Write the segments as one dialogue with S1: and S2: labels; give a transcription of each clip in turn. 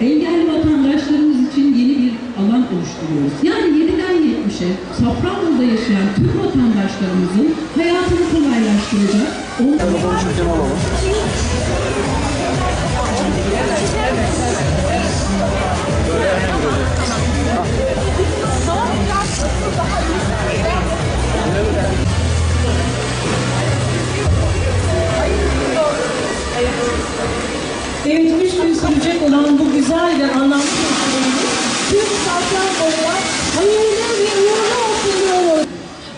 S1: Engelli vatandaşlarımız için yeni bir alan oluşturuyoruz. Yani 7'den 70'e Safranbolu'da yaşayan tüm vatandaşlarımızın hayatını kolaylaştıracak, onları
S2: bu güzel ve anlamlı festivalimiz tüm Safranbolu'ya hayırlı ve uğurlu olsun diyoruz.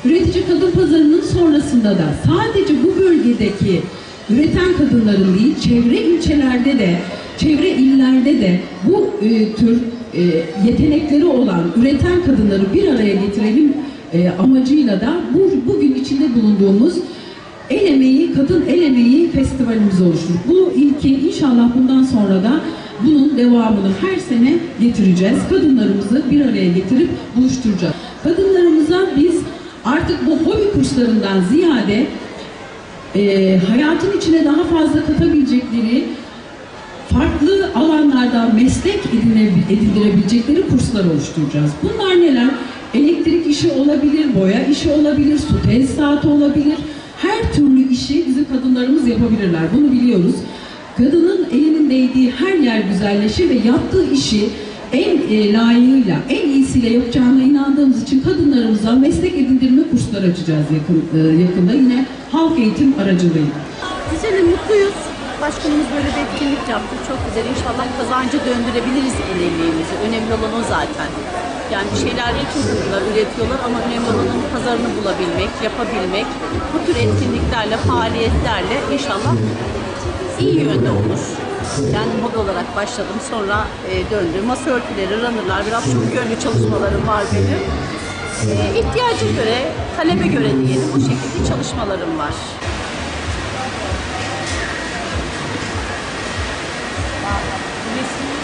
S1: Üretici kadın pazarının sonrasında da sadece bu bölgedeki üreten kadınların değil, çevre ilçelerde de, çevre illerde de bu e, tür e, yetenekleri olan üreten kadınları bir araya getirelim e, amacıyla da bu, bugün içinde bulunduğumuz El Emeği, Kadın El Emeği Festivalimizi oluşturduk. Bu ilki inşallah bundan sonra da bunun devamını her sene getireceğiz. Kadınlarımızı bir araya getirip buluşturacağız. Kadınlarımıza biz artık bu hobi kurslarından ziyade e, hayatın içine daha fazla katabilecekleri farklı alanlarda meslek edindirebilecekleri kurslar oluşturacağız. Bunlar neler? Elektrik işi olabilir, boya işi olabilir, su tesisatı olabilir. Her türlü işi bizim kadınlarımız yapabilirler. Bunu biliyoruz. Kadının elinin değdiği her yer güzelleşir ve yaptığı işi en e, layığıyla, en iyisiyle yapacağına inandığımız için kadınlarımıza meslek edindirme kursları açacağız yakın, e, yakında yine halk eğitim aracılığıyla.
S3: Güzel, mutluyuz. Başkanımız böyle bir etkinlik yaptı. Çok güzel. İnşallah kazancı döndürebiliriz el emeğimizi. Önemli olan o zaten. Yani bir şeyler yapıyorlar, üretiyorlar ama önemli olan onun pazarını bulabilmek, yapabilmek. Bu tür etkinliklerle, faaliyetlerle inşallah iyi yönde olur. Ben moda olarak başladım. Sonra e, döndüm. Masa örtüleri, runnerlar, biraz çok yönlü çalışmalarım var benim. E, ihtiyaca göre, talebe göre diyelim bu şekilde çalışmalarım var. Resimler